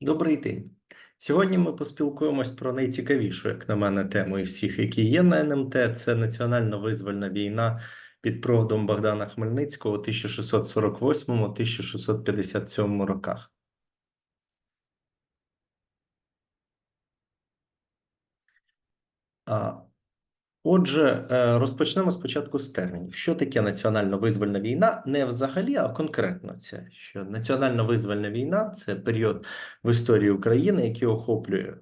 Добрий день. Сьогодні ми поспілкуємось про найцікавішу, як на мене, тему і всіх, які є на НМТ. Це національно-визвольна війна під проводом Богдана Хмельницького у 1648-1657 роках. А, Отже, е, розпочнемо спочатку з термінів. Що таке національно-визвольна війна? Не взагалі, а конкретно це. Що національно-визвольна війна це період в історії України, який охоплює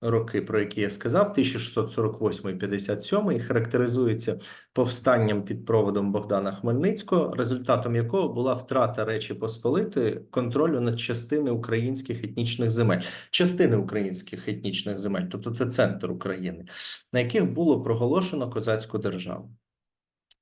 роки, про які я сказав, 1648-57, і характеризується повстанням під проводом Богдана Хмельницького, результатом якого була втрата Речі Посполитої контролю над частини українських етнічних земель, частини українських етнічних земель, тобто це центр України, на яких було проголошено козацьку державу.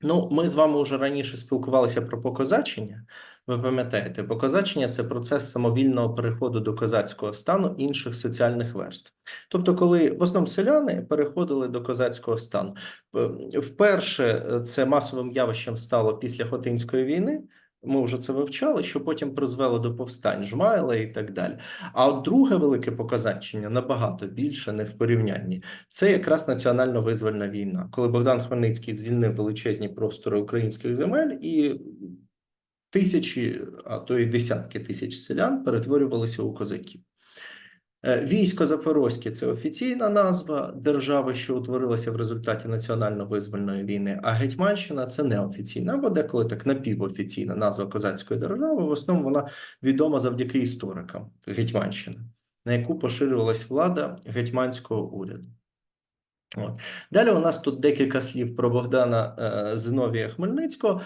Ну, ми з вами вже раніше спілкувалися про покозачення. Ви пам'ятаєте, покозачення це процес самовільного переходу до козацького стану інших соціальних верств. Тобто, коли в основному селяни переходили до козацького стану, Е, вперше е, це масовим явищем стало після Хотинської війни. Ми вже це вивчали, що потім призвело до повстань Жмайла і так далі. А от друге велике показання набагато більше, не в порівнянні. Це якраз національно-визвольна війна, коли Богдан Хмельницький звільнив величезні простори українських земель і тисячі, а то й десятки тисяч селян перетворювалися у козаків. Е, Військо Запорозьке це офіційна назва держави, що утворилася в результаті національно-визвольної війни. А Гетьманщина це неофіційна, або деколи так напівофіційна назва козацької держави. В основному вона відома завдяки історикам Гетьманщини, на яку поширювалась влада гетьманського уряду. От. Далі у нас тут декілька слів про Богдана е, Зиновія Хмельницького.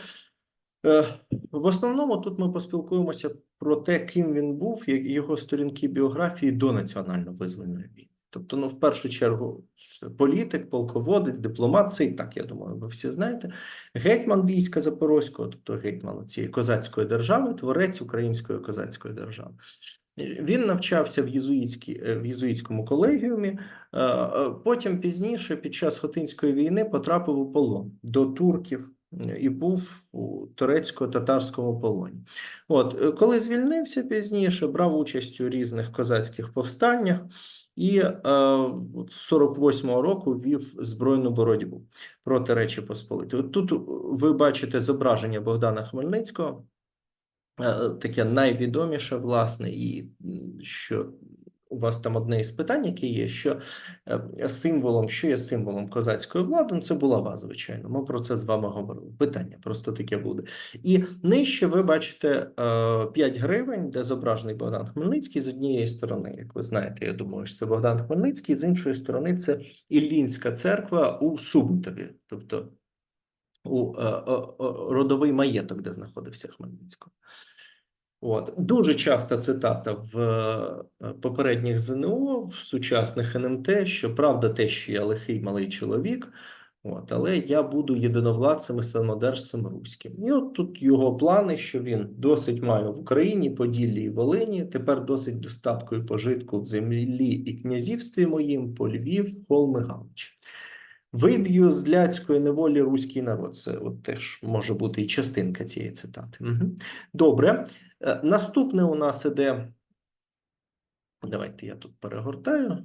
Е, В основному тут ми поспілкуємося про те, ким він був, як його сторінки біографії до національно-визвольної війни. Тобто, ну, в першу чергу, політик, полководець, дипломат, це і так, я думаю, ви всі знаєте. Гетьман війська Запорозького, тобто гетьман цієї козацької держави, творець української козацької держави. Він навчався в єзуїтській, е, в єзуїтському колегіумі. е, Потім пізніше, під час Хотинської війни, потрапив у полон до турків і був у турецько-татарському полоні. От, е, коли звільнився пізніше, брав участь у різних козацьких повстаннях і е, з 48-го року вів збройну боротьбу проти Речі Посполитої. От Тут ви бачите зображення Богдана Хмельницького. Е, таке найвідоміше, власне, і що вас там одне із питань, яке є, що е, символом, що є символом козацької влади, ну, це булава, звичайно. Ми про це з вами говорили. Питання просто таке буде. І нижче ви бачите е, 5 гривень, де зображений Богдан Хмельницький з однієї сторони, як ви знаєте, я думаю, що це Богдан Хмельницький, з іншої сторони, це Іллінська церква у Суботові, тобто у е, е, е, родовий маєток, де знаходився Хмельницький. От дуже часто цитата в е, попередніх ЗНО, в сучасних НМТ, що правда те, що я лихий малий чоловік, от, але я буду єдиновладцем і самодержцем руським. І от тут його плани, що він досить має в Україні, Поділлі і Волині, тепер досить достатку і пожитку в землі і князівстві моїм, по Львів, Холми, Галич. Виб'ю з ляцької неволі руський народ. Це от теж може бути і частинка цієї цитати. Добре. Е, Наступне у нас іде. Давайте я тут перегортаю.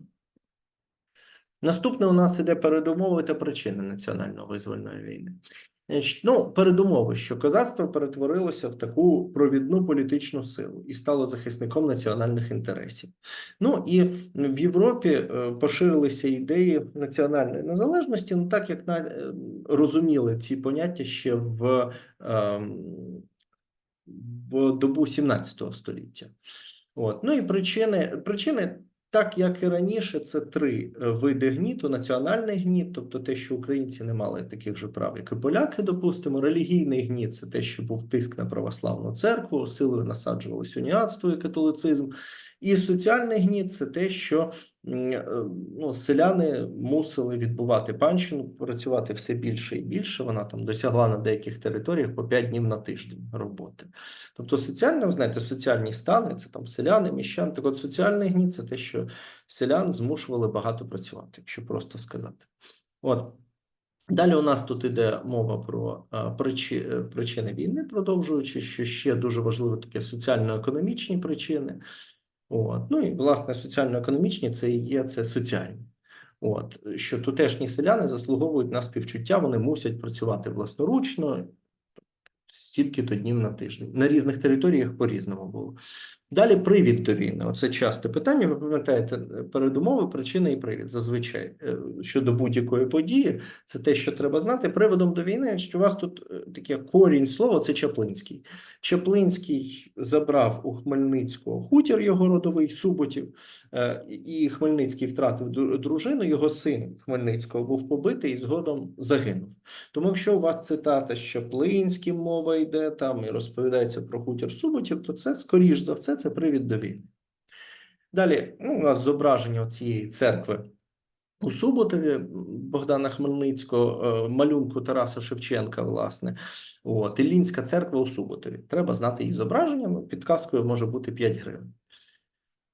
Наступне у нас іде передумови та причини національно-визвольної війни. Ну, передумови, що козацтво перетворилося в таку провідну політичну силу і стало захисником національних інтересів. Ну і в Європі е, поширилися ідеї національної незалежності, ну так як на, е, розуміли ці поняття ще в, ем, в добу 17 століття. От. Ну і причини, причини, так як і раніше, це три е, види гніту: національний гніт, тобто те, що українці не мали таких же прав, як і поляки, допустимо. релігійний гніт це те, що був тиск на православну церкву, силою насаджувалось уніатство і католицизм. І соціальний гніт це те, що ну, селяни мусили відбувати панщину, працювати все більше і більше. Вона там досягла на деяких територіях по 5 днів на тиждень роботи. Тобто, соціальне, ви знаєте, соціальні стани це там селяни, міщани. Так от соціальний гніт це те, що селян змушували багато працювати, якщо просто сказати. От. Далі у нас тут іде мова про причи, е, причини війни, продовжуючи, що ще дуже важливо таке соціально-економічні причини. От. Ну і власне соціально-економічні це і є це соціальні. От що тутешні селяни заслуговують на співчуття, вони мусять працювати власноручно стільки-то днів на тиждень. На різних територіях по-різному було. Далі привід до війни. Оце часте питання. Ви пам'ятаєте, передумови, причини і привід. Зазвичай е, щодо будь-якої події, це те, що треба знати. Приводом до війни, що у вас тут е, таке корінь слова, це Чаплинський. Чаплинський забрав у Хмельницького хутір його родовий Суботів, е, і Хмельницький втратив дружину. Його син Хмельницького був побитий і згодом загинув. Тому, якщо у вас цитата з Чаплинським мова йде там і розповідається про хутір Суботів, то це скоріш за все це привід до війни. Далі, ну, у нас зображення цієї церкви у Суботові Богдана Хмельницького, е, малюнку Тараса Шевченка, власне. От, Іллінська церква у Суботові. Треба знати її зображення, ну, підказкою може бути 5 гривень.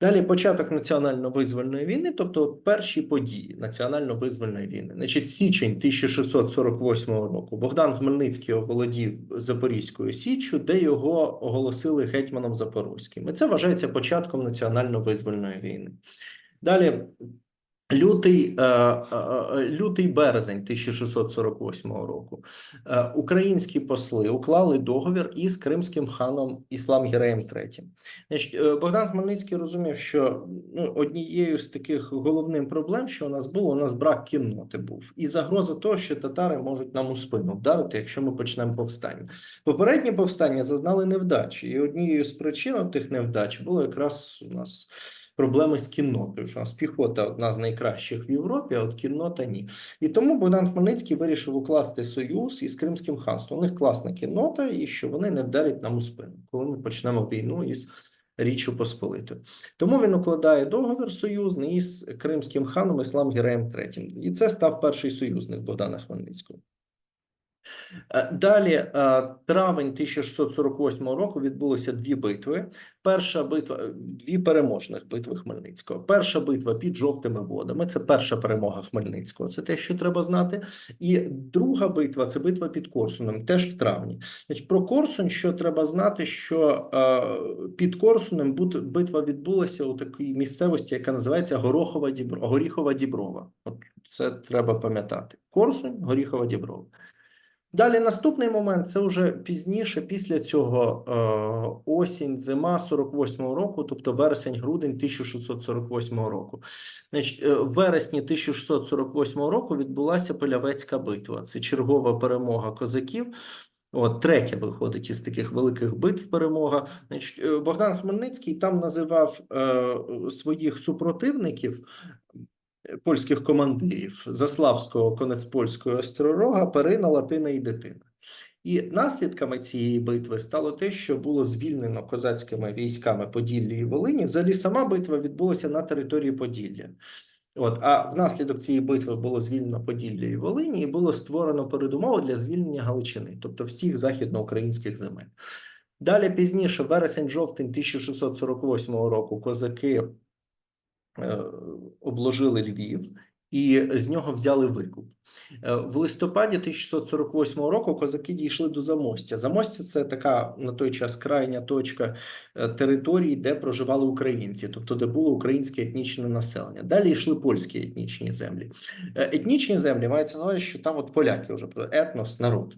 Далі початок національно-визвольної війни, тобто перші події національно-визвольної війни. Значить, січень 1648 року Богдан Хмельницький оволодів Запорізькою Січчю, де його оголосили гетьманом Запорозьким. І це вважається початком національно-визвольної війни. Далі лютий, е, е, е, лютий березень 1648 року. Українські посли уклали договір із кримським ханом Іслам Гіреєм III. Богдан Хмельницький розумів, що ну, однією з таких головних проблем, що у нас було, у нас брак кінноти був, і загроза того, що татари можуть нам у спину вдарити, якщо ми почнемо повстання. Попередні повстання зазнали невдачі, і однією з причин тих невдач було якраз у нас. Проблеми з кіннотою, що у нас піхота одна з найкращих в Європі, а от кіннота ні. І тому Богдан Хмельницький вирішив укласти союз із Кримським ханством. У них класна кіннота, і що вони не вдарять нам у спину, коли ми почнемо війну із Річчю Посполитою. Тому він укладає договір союзний із Кримським ханом Іслам Гіреєм III. І це став перший союзник Богдана Хмельницького. Е, Далі, е, травень 1648 року відбулося дві битви. Перша битва, е, дві переможних битви Хмельницького. Перша битва під жовтими водами. Це перша перемога Хмельницького. Це те, що треба знати. І друга битва це битва під Корсуном, теж в травні. Значить, про Корсунь, що треба знати, що під Корсунем битва відбулася у такій місцевості, яка називається Горохова Дібро, Горіхова Діброва. От це треба пам'ятати. Корсунь, Горіхова Діброва. Далі наступний момент це вже пізніше, після цього е, осінь, зима 48-го року, тобто вересень-грудень 1648 року. Значить, е, вересні 1648 року відбулася Полявецька битва. Це чергова перемога козаків. От третя виходить із таких великих битв перемога. Значить, е, Богдан Хмельницький там називав е, своїх супротивників польських командирів Заславського, Конецпольського, Остророга, Перина, Латина і Дитина. І наслідками цієї битви стало те, що було звільнено козацькими військами Поділлі і Волині. Взагалі сама битва відбулася на території Поділля. От, а внаслідок цієї битви було звільнено Поділля і Волині, і було створено передумови для звільнення Галичини, тобто всіх західноукраїнських земель. Далі пізніше, вересень-жовтень 1648 року, козаки обложили Львів і з нього взяли викуп. Е, В листопаді 1648 року козаки дійшли до Замостя. Замостя це така на той час крайня точка е, території, де проживали українці, тобто де було українське етнічне населення. Далі йшли польські етнічні землі. Е, Етнічні землі мається на увазі, що там от поляки вже про етнос, народ.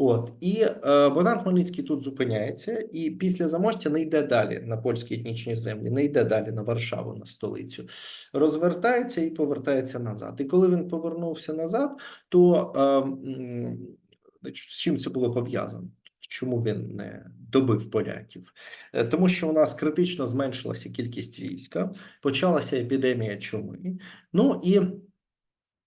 От і е, Богдан Хмельницький тут зупиняється, і після Замостя не йде далі на польські етнічні землі, не йде далі на Варшаву, на столицю, розвертається і повертається назад. І коли він повернувся назад, то е, з чим це було пов'язано? Чому він не добив поляків? Е, Тому що у нас критично зменшилася кількість війська, почалася епідемія чуми. Ну і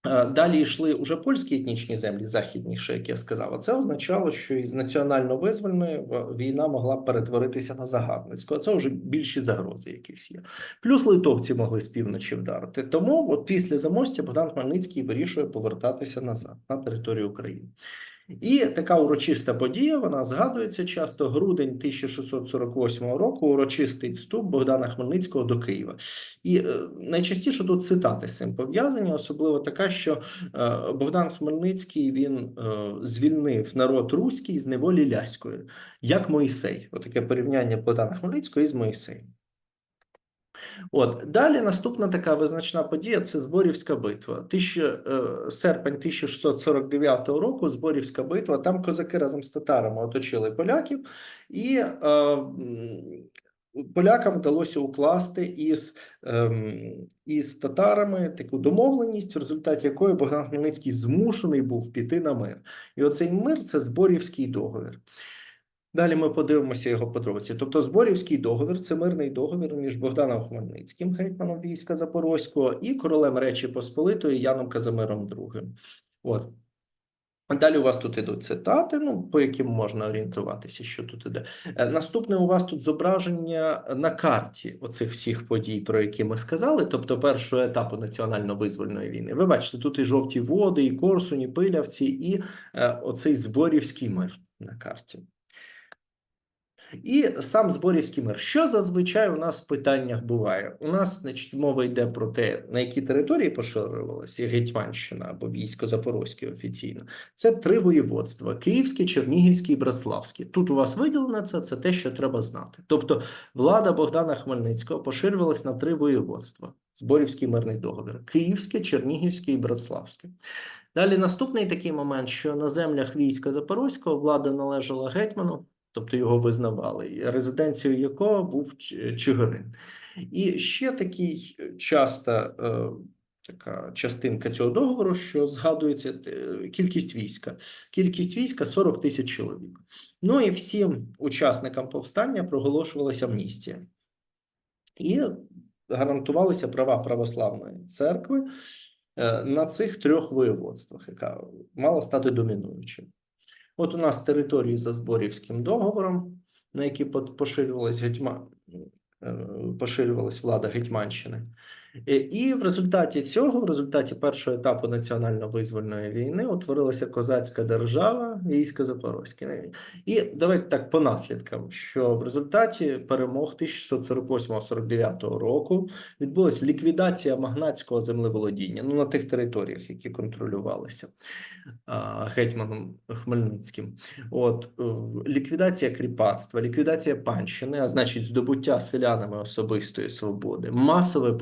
Далі йшли уже польські етнічні землі, західніше, як я сказав. А це означало, що із національно-визвольної війна могла перетворитися на загарбницьку. А це вже більші загрози, якісь є. Плюс литовці могли з півночі вдарити. Тому от після замостя Богдан Хмельницький вирішує повертатися назад на територію України. І така урочиста подія, вона згадується часто. Грудень 1648 року, урочистий вступ Богдана Хмельницького до Києва. І е, найчастіше тут цитати з цим пов'язані, особливо така, що е, Богдан Хмельницький він е, звільнив народ руський з неволі ляської, як Моїсей. Отаке порівняння Богдана Хмельницького із Моїсеєм. От далі наступна така визначна подія це Зборівська битва. Тисяча, е, серпень 1649 року. Зборівська битва. Там козаки разом з татарами оточили поляків, і е, полякам вдалося укласти із, ем, із татарами таку домовленість, в результаті якої Богдан Хмельницький змушений був піти на мир. І оцей мир це Зборівський договір. Далі ми подивимося його подробиці. Тобто, Зборівський договір це мирний договір між Богданом Хмельницьким, гетьманом війська Запорозького, і королем Речі Посполитої Яном Казимиром II. От. Далі у вас тут ідуть цитати, ну по яким можна орієнтуватися, що тут іде. Е, Наступне у вас тут зображення на карті оцих всіх подій, про які ми сказали, тобто першого етапу національно-визвольної війни. Ви бачите, тут і жовті води, і Корсунь, і Пилявці, і е, оцей зборівський мир на карті. І сам Зборівський мир. Що зазвичай у нас в питаннях буває? У нас, значить, мова йде про те, на які території поширювалася Гетьманщина або військо Запорозьке офіційно. Це три воєводства: Київське, Чернігівське і Братславське. Тут у вас виділено це, це те, що треба знати. Тобто, влада Богдана Хмельницького поширювалась на три воєводства: Зборівський мирний договір: Київське, Чернігівське і Братславське. Далі наступний такий момент, що на землях війська Запорозького влада належала гетьману, тобто його визнавали, резиденцією якого був Чигирин. І ще такий часто е, така частинка цього договору, що згадується е, кількість війська. Кількість війська 40 тисяч чоловік. Ну і всім учасникам повстання проголошувалася амністія. І гарантувалися права православної церкви е, на цих трьох воєводствах, яка мала стати домінуючою. От у нас території за Зборівським договором, на які поширювалась гетьма... е, поширювалась влада Гетьманщини. Е, І в результаті цього, в результаті першого етапу національно-визвольної війни, утворилася козацька держава, військо Запорозьке. І давайте так по наслідкам, що в результаті перемог 1648-49 року відбулася ліквідація магнатського землеволодіння ну, на тих територіях, які контролювалися гетьманом Хмельницьким. От е, ліквідація кріпацтва, ліквідація панщини, а значить, здобуття селянами особистої свободи, масове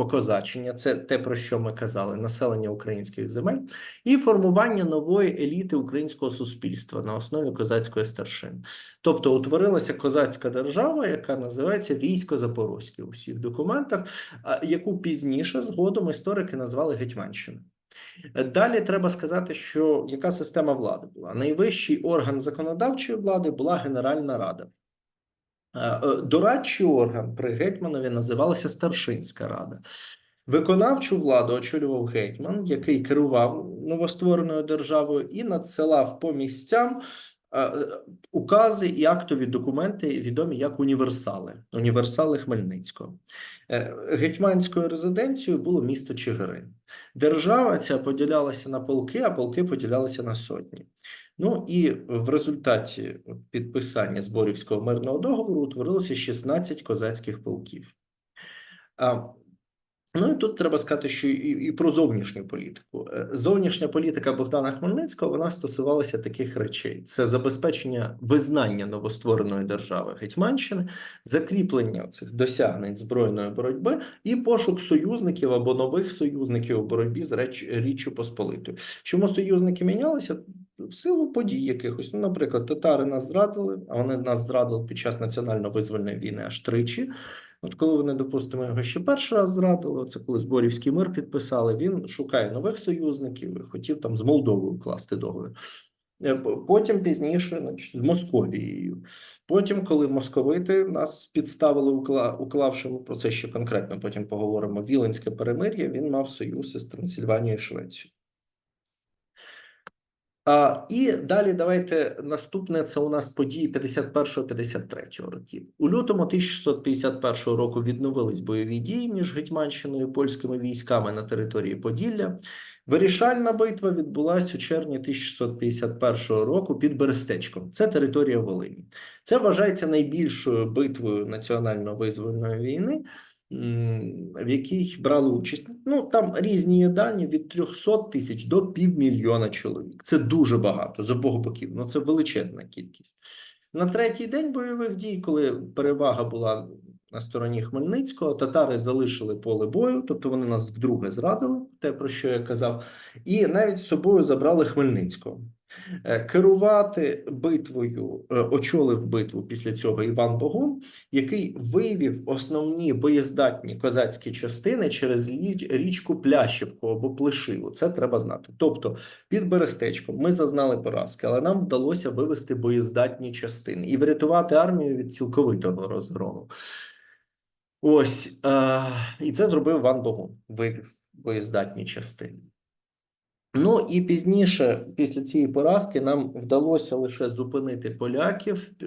покозачення це те, про що ми казали, населення українських земель, і формування нової еліти українського суспільства на основі козацької старшини. Тобто утворилася козацька держава, яка називається Військо Запорозьке у всіх документах, яку пізніше згодом історики назвали Гетьманщиною. Далі треба сказати, що яка система влади була. Найвищий орган законодавчої влади була Генеральна Рада. Е, Дорадчий орган при гетьманові називалася Старшинська рада. Виконавчу владу очолював гетьман, який керував новоствореною державою і надсилав по місцям е, е, укази і актові документи, відомі як універсали, універсали Хмельницького. Е, Гетьманською резиденцією було місто Чигирин. Держава ця поділялася на полки, а полки поділялися на сотні. Ну і в результаті підписання Зборівського мирного договору утворилося 16 козацьких полків. Ну і тут треба сказати, що і, і про зовнішню політику. Е, Зовнішня політика Богдана Хмельницького вона стосувалася таких речей: це забезпечення визнання новоствореної держави Гетьманщини, закріплення цих досягнень збройної боротьби і пошук союзників або нових союзників у боротьбі з Реч... Річчю Посполитою. Чому союзники мінялися? В силу подій якихось. Ну, наприклад, татари нас зрадили, а вони нас зрадили під час національно-визвольної війни аж тричі. От коли вони, допустимо, його ще перший раз зрадили, це коли Зборівський мир підписали, він шукає нових союзників хотів там з Молдовою укласти договір. Е, Потім пізніше, значить, з Московією. Потім, коли московити нас підставили, укла- уклавши про це ще конкретно, потім поговоримо. Віленське перемир'я, він мав союз із Трансильванією і Швецією. І далі давайте наступне це у нас події 51-53 років. У лютому 1651 року відновились бойові дії між Гетьманщиною і польськими військами на території Поділля. Вирішальна битва відбулася у червні 1651 року під Берестечком. Це територія Волині. Це вважається найбільшою битвою національно-визвольної війни, м, в якій брали участь. Ну там різні є дані від 300 тисяч до півмільйона чоловік. Це дуже багато з обох боків. Ну це величезна кількість. На третій день бойових дій, коли перевага була на стороні Хмельницького. Татари залишили поле бою, тобто вони нас вдруге зрадили, те про що я казав, і навіть з собою забрали Хмельницького. Е, Керувати битвою е, очолив битву після цього Іван Богун, який вивів основні боєздатні козацькі частини через річку Плящівку або Плешиву. Це треба знати. Тобто, під Берестечком ми зазнали поразки, але нам вдалося вивести боєздатні частини і врятувати армію від цілковитого розгрому. Ось е, і це зробив Іван Богун, вивів боєздатні частини. Ну і пізніше, після цієї поразки, нам вдалося лише зупинити поляків е,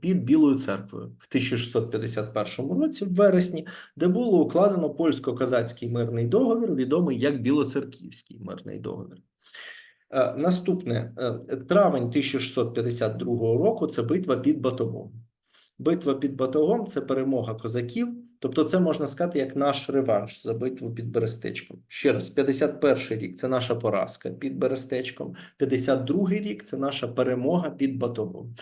під Білою церквою в 1651 році, в вересні, де було укладено польсько-казацький мирний договір, відомий як Білоцерківський мирний договір. Е, Наступне е, травень 1652 року це битва під Батогом. Битва під Батогом це перемога козаків, тобто це можна сказати як наш реванш за битву під Берестечком. Ще раз, 51 рік це наша поразка під Берестечком, 52 рік це наша перемога під Батогом.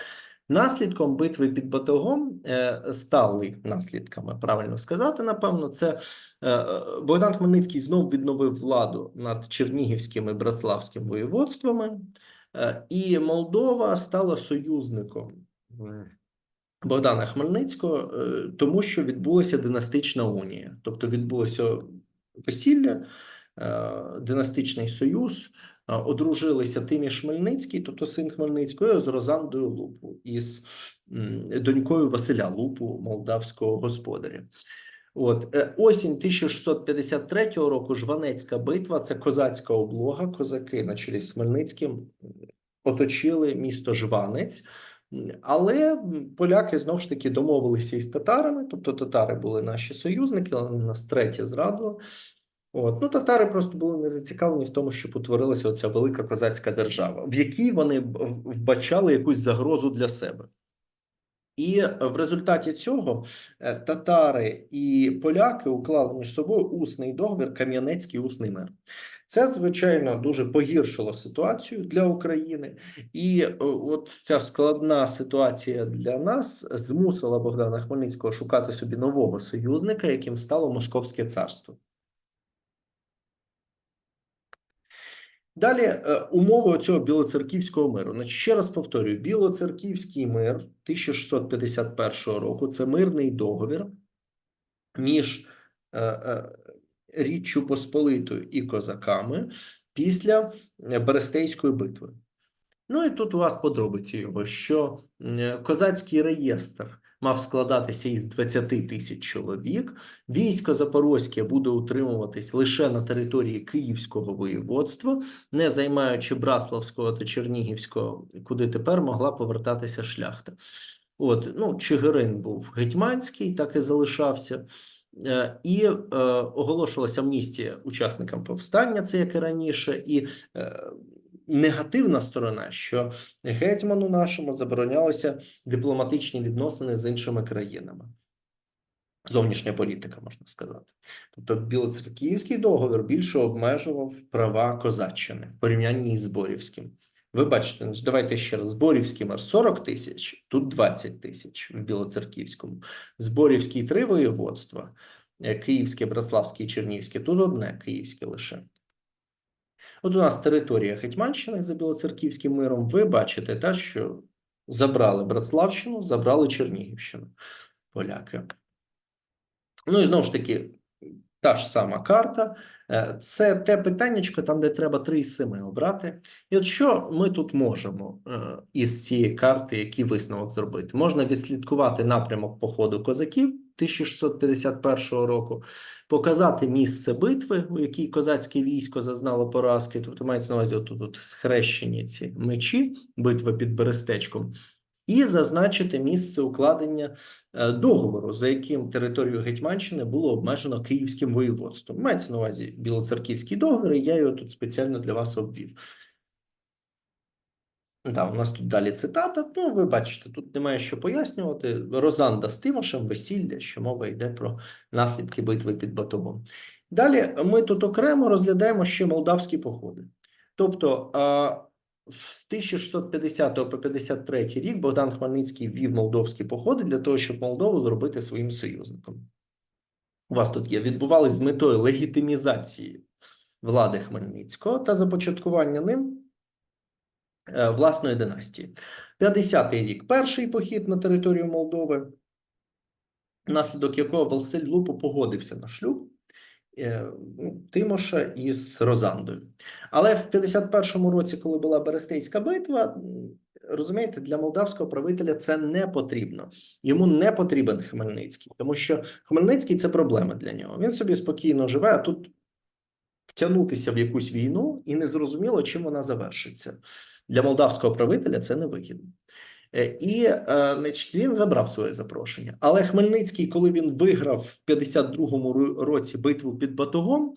Наслідком битви під Батогом е, стали наслідками, правильно сказати, напевно, це е, Богдан Хмельницький знов відновив владу над Чернігівським і Братславським воєводствами, е, і Молдова стала союзником Богдана Хмельницького, е, тому що відбулася династична унія, тобто відбулося весілля, е, династичний союз. е, Одружилися Тиміш Хмельницький, тобто син Хмельницького, з Розандою Лупу із донькою Василя Лупу, молдавського господаря. От осінь 1653 року. Жванецька битва це козацька облога. Козаки на чолі з Хмельницьким оточили місто Жванець. Але поляки знов ж таки домовилися із татарами, тобто татари були наші союзники, але вони нас третє зрадили. От ну татари просто були не зацікавлені в тому, щоб утворилася оця велика козацька держава, в якій вони вбачали якусь загрозу для себе. І в результаті цього е, татари і поляки уклали між собою усний договір Кам'янецький усний мир. Це звичайно дуже погіршило ситуацію для України, і е, от ця складна ситуація для нас змусила Богдана Хмельницького шукати собі нового союзника, яким стало Московське царство. Далі е, умови цього білоцерківського миру. Значить, ще раз повторюю: білоцерківський мир 1651 року це мирний договір між е, Річчю Посполитою і козаками після е, Берестейської битви. Ну і тут у вас подробиці його, що е, козацький реєстр мав складатися із 20 тисяч чоловік. Військо Запорозьке буде утримуватись лише на території Київського воєводства, не займаючи Братславського та Чернігівського, куди тепер могла повертатися шляхта. От, ну, Чигирин був гетьманський, так і залишався. Е, І е, оголошувалася амністія учасникам повстання, це як і раніше, і е, негативна сторона, що гетьману нашому заборонялися дипломатичні відносини з іншими країнами. Зовнішня політика, можна сказати. Тобто Білоцерківський договір більше обмежував права козаччини в порівнянні із Зборівським. Ви бачите, давайте ще раз. Зборівський мер 40 тисяч, тут 20 тисяч в Білоцерківському. Зборівський три воєводства, е, Київське, Братславське і Чернігівське, тут одне Київське лише. От у нас територія Гетьманщини за Білоцерківським миром. Ви бачите, та, що забрали Братславщину, забрали Чернігівщину поляки. Ну і знову ж таки, та ж сама карта. Е, Це те питаннячко, там, де треба 3 із 7 обрати. І от що ми тут можемо е, із цієї карти, який висновок зробити? Можна відслідкувати напрямок походу козаків 1651 року, показати місце битви, у якій козацьке військо зазнало поразки. Тобто мається на увазі отут от схрещені ці мечі, битва під Берестечком, і зазначити місце укладення е, договору, за яким територію Гетьманщини було обмежено Київським воєводством. Мається на увазі Білоцерківський договір, я його тут спеціально для вас обвів. Да, у нас тут далі цитата. Ну, ви бачите, тут немає що пояснювати. Розанда з Тимошем, весілля, що мова йде про наслідки битви під Батовом. Далі ми тут окремо розглядаємо ще молдавські походи. Тобто, а, з 1650 по 53 рік Богдан Хмельницький вів молдовські походи для того, щоб Молдову зробити своїм союзником. У вас тут є відбувались з метою легітимізації влади Хмельницького та започаткування ним е, власної династії. 50-й рік перший похід на територію Молдови, внаслідок якого Василь Лупо погодився на шлюб Тимоша із Розандою. Але в 51-му році, коли була Берестейська битва, розумієте, для молдавського правителя це не потрібно. Йому не потрібен Хмельницький, тому що Хмельницький це проблема для нього. Він собі спокійно живе, а тут втягнутися в якусь війну і не зрозуміло, чим вона завершиться. Для молдавського правителя це невигідно. Е, І е, значить, він забрав своє запрошення. Але Хмельницький, коли він виграв в 52-му році битву під Батогом,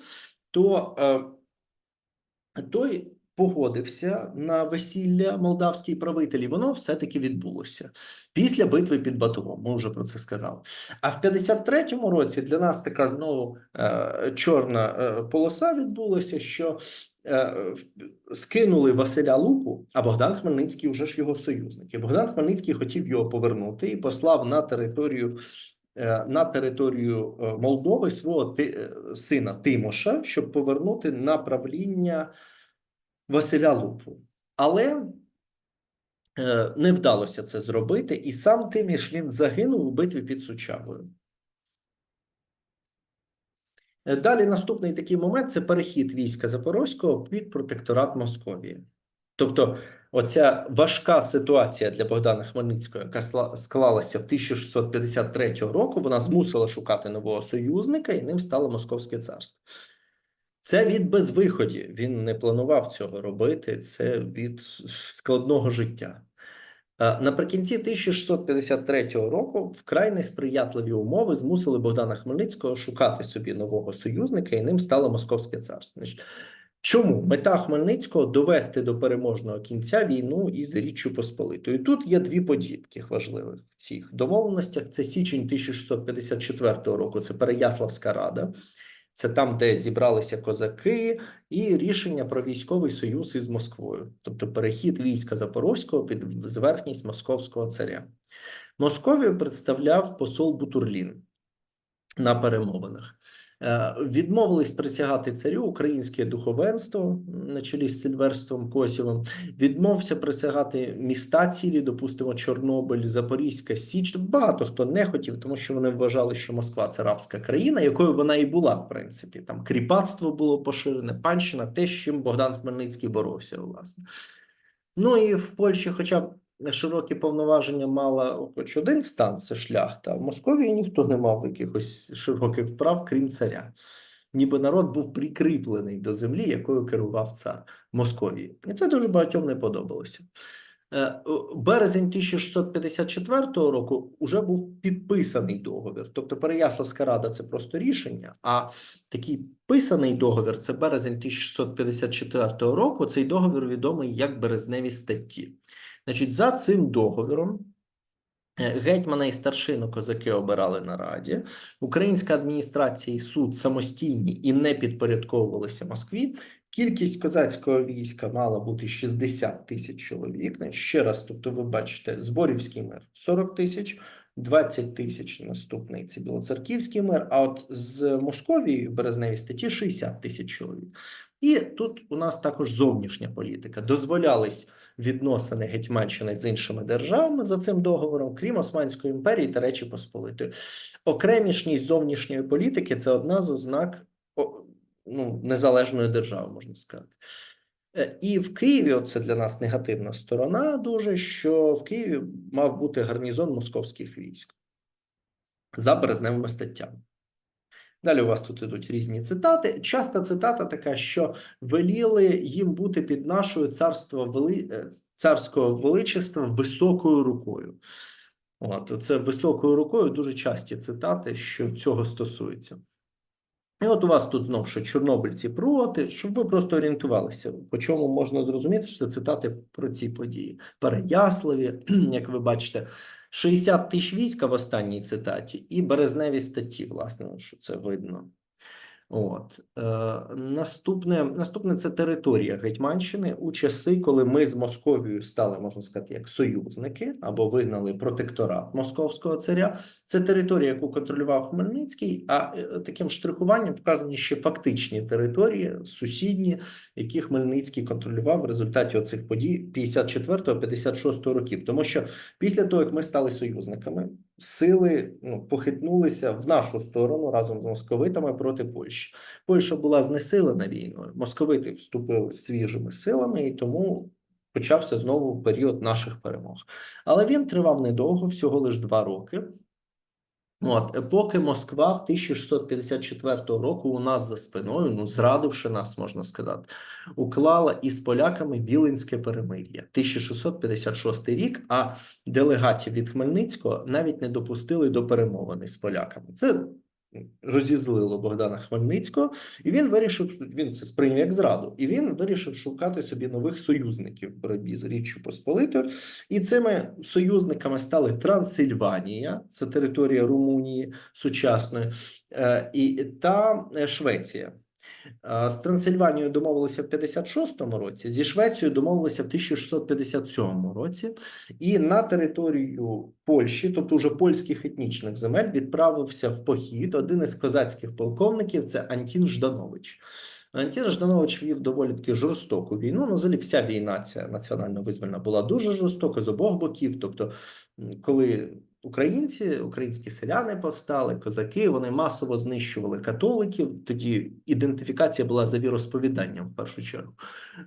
то е, той погодився на весілля молдавській правителі. Воно все-таки відбулося після битви під Батогом. Ми вже про це сказали. А в 53-му році для нас така знову чорна полоса відбулася, що скинули Василя Лупу, а Богдан Хмельницький вже ж його союзник. І Богдан Хмельницький хотів його повернути і послав на територію. е, На територію е, Молдови свого ти, е, сина Тимоша, щоб повернути на правління Василя Лупу. Але е, не вдалося це зробити, і сам Тиміш він загинув у битві під Сучавою. Е, Далі наступний такий момент це перехід війська Запорозького під протекторат Московії. Тобто, оця важка ситуація для Богдана Хмельницького, яка склалася в 1653 року, вона змусила шукати нового союзника, і ним стало Московське царство. Це від безвиході. Він не планував цього робити. Це від складного життя. Е, Наприкінці 1653 року вкрай несприятливі умови змусили Богдана Хмельницького шукати собі нового союзника, і ним стало Московське царство. Чому мета Хмельницького довести до переможного кінця війну із Річчю Посполитою? Тут є дві події таких важливих в цих домовленостях. Це січень 1654 року. Це Переяславська рада. Це там, де зібралися козаки, і рішення про військовий союз із Москвою, тобто перехід війська Запорозького під зверхність московського царя. Московію представляв посол Бутурлін на перемовинах. Е, Відмовились присягати царю українське духовенство на чолі з Сильверством Косівим. Відмовився присягати міста цілі, допустимо, Чорнобиль, Запорізька Січ. Багато хто не хотів, тому що вони вважали, що Москва це рабська країна, якою вона і була, в принципі. Там кріпацтво було поширене, панщина, те, з чим Богдан Хмельницький боровся, власне. Ну і в Польщі, хоча б широкі повноваження мала хоч один стан, це шляхта, в Московії ніхто не мав якихось широких вправ, крім царя. Ніби народ був прикріплений до землі, якою керував цар Московії. І це дуже багатьом не подобалося. Е, Березень 1654 року вже був підписаний договір. Тобто Переяславська рада це просто рішення, а такий писаний договір це березень 1654 року. Цей договір відомий як березневі статті. Значить, за цим договіром е, гетьмана і старшину козаки обирали на раді. Українська адміністрація і суд самостійні і не підпорядковувалися Москві. Кількість козацького війська мала бути 60 тисяч чоловік. Ще раз, тобто, ви бачите, Зборівський мир 40 тисяч, 20 тисяч наступний це Білоцерківський мир. А от з Московії в березневій статті 60 тисяч чоловік. І тут у нас також зовнішня політика. Дозволялись відносини Гетьманщини з іншими державами за цим договором, крім Османської імперії та Речі Посполитої. Окремішність зовнішньої політики це одна з ознак ну, незалежної держави, можна сказати. Е, І в Києві, це для нас негативна сторона, дуже що в Києві мав бути гарнізон московських військ за березневими статтями. Далі у вас тут ідуть різні цитати. Часта цитата така, що веліли їм бути під нашою царство вели... е, царського величества високою рукою. От це високою рукою дуже часті цитати, що цього стосується. І от у вас тут знову що чорнобильці проти, щоб ви просто орієнтувалися, по чому можна зрозуміти, що це цитати про ці події. Переяславі, як ви бачите, 60 тисяч війська в останній цитаті, і березневі статті, власне, що це видно. От е, наступне, наступне це територія Гетьманщини у часи, коли ми з Московією стали, можна сказати, як союзники або визнали протекторат московського царя. Це територія, яку контролював Хмельницький. А е, таким штрихуванням показані ще фактичні території, сусідні, які Хмельницький контролював в результаті оцих подій 54-56 років. Тому що після того, як ми стали союзниками, сили ну, похитнулися в нашу сторону разом з московитами проти Польщі. Польща була знесилена війною. Московити вступили свіжими силами, і тому почався знову період наших перемог. Але він тривав недовго, всього лише два роки. От, поки Москва в 1654 року у нас за спиною, ну зрадивши нас, можна сказати, уклала із поляками Віленське перемир'я 1656 рік. А делегатів від Хмельницького навіть не допустили до перемовини з поляками. Це розізлило Богдана Хмельницького, і він вирішив, він це сприйняв як зраду, і він вирішив шукати собі нових союзників в боротьбі з Річчю Посполитою. І цими союзниками стали Трансильванія, це територія Румунії сучасної, е, і та Швеція. Е, З Трансильванією домовилися в 56-му році, зі Швецією домовилися в 1657 році, і на територію Польщі, тобто вже польських етнічних земель, відправився в похід один із козацьких полковників це Антін Жданович. Антін Жданович вів доволі таки жорстоку війну. Ну, взагалі, вся війна ця національно визвольна була дуже жорстока з обох боків. Тобто, коли українці, українські селяни повстали, козаки, вони масово знищували католиків. Тоді ідентифікація була за віросповіданням в першу чергу.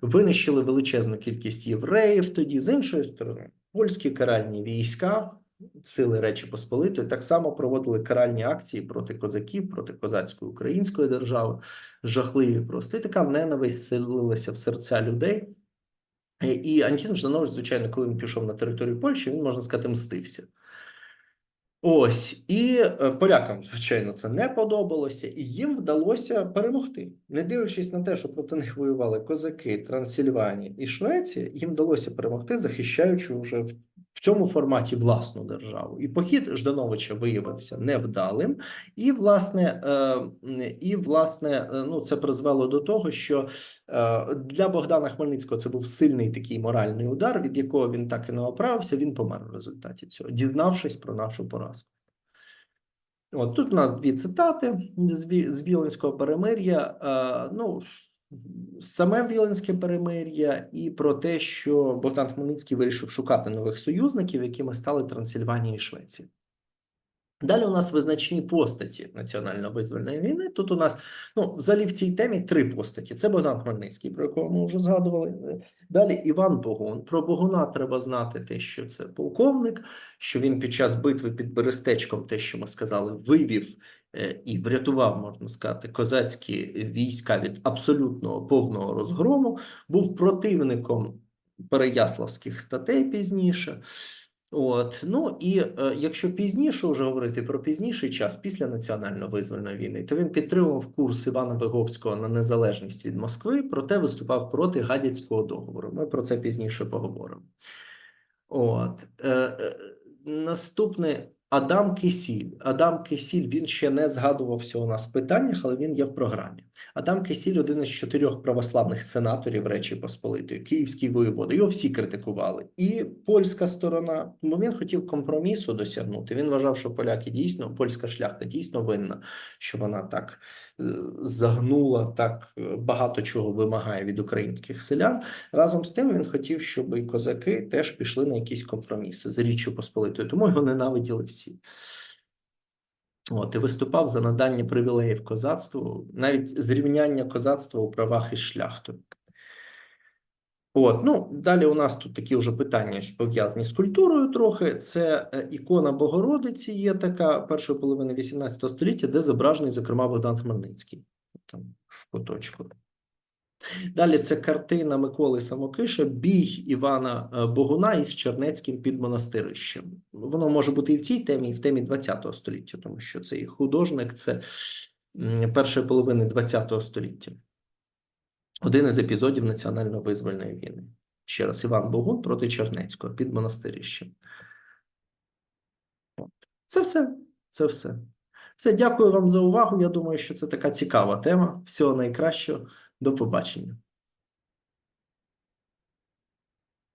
Винищили величезну кількість євреїв. Тоді з іншої сторони, польські каральні війська. Сили Речі Посполитої так само проводили каральні акції проти козаків, проти козацької української держави, жахливі просто. І така ненависть селилася в серця людей. І Антін Жданович, звичайно, коли він пішов на територію Польщі, він, можна сказати, мстився. Ось, і е, полякам, звичайно, це не подобалося, і їм вдалося перемогти. Не дивлячись на те, що проти них воювали козаки, Трансильванії і Швеція, їм вдалося перемогти, захищаючи вже в цьому форматі власну державу. І похід Ждановича виявився невдалим, і власне, е, і власне, е, ну це призвело до того, що е, для Богдана Хмельницького це був сильний такий моральний удар, від якого він так і не оправився. Він помер в результаті цього, дізнавшись про нашу поразку. От тут у нас дві цитати з Ві- з Віленського перемир'я. Ну, саме Віленське перемир'я, і про те, що Богдан Хмельницький вирішив шукати нових союзників, якими стали Трансильванія і Швеція. Далі у нас визначні постаті національно-визвольної війни. Тут у нас ну, взагалі в цій темі три постаті: це Богдан Хмельницький, про якого ми вже згадували. Далі Іван Богун. Про Богуна треба знати те, що це полковник, що він під час битви під Берестечком, те, що ми сказали, вивів і врятував, можна сказати, козацькі війська від абсолютного повного розгрому, був противником Переяславських статей пізніше. От, ну і е, якщо пізніше вже говорити про пізніший час, після національно-визвольної війни, то він підтримував курс Івана Виговського на незалежність від Москви, проте виступав проти гадяцького договору. Ми про це пізніше поговоримо. От е, е, наступне Адам Кисіль. Адам Кисіль він ще не згадувався у нас в питаннях, але він є в програмі. Адам Кисіль один із чотирьох православних сенаторів Речі Посполитої, київський воєвода. Його всі критикували. І польська сторона, бо він хотів компромісу досягнути. Він вважав, що поляки дійсно, польська шляхта дійсно винна, що вона так е, загнула, так е, багато чого вимагає від українських селян. Разом з тим він хотів, щоб і козаки теж пішли на якісь компроміси з Річчю Посполитою, тому його ненавиділи всі. От, і виступав за надання привілеїв козацтву, навіть зрівняння козацтва у правах із шляхтою. От, ну, далі у нас тут такі вже питання, що пов'язані з культурою трохи. Це е, ікона Богородиці є така першої половини 18 століття, де зображений, зокрема, Богдан Хмельницький. Там в куточку. Далі це картина Миколи Самокиша Бій Івана е, Богуна із Чернецьким під монастирищем. Воно може бути і в цій темі, і в темі ХХ століття, тому що цей художник це першої половини ХХ століття. Один із епізодів національно-визвольної війни. Ще раз Іван Богун проти Чернецького під монастирищем. Це все. Це все. Все, дякую вам за увагу. Я думаю, що це така цікава тема. Всього найкращого. До побачення.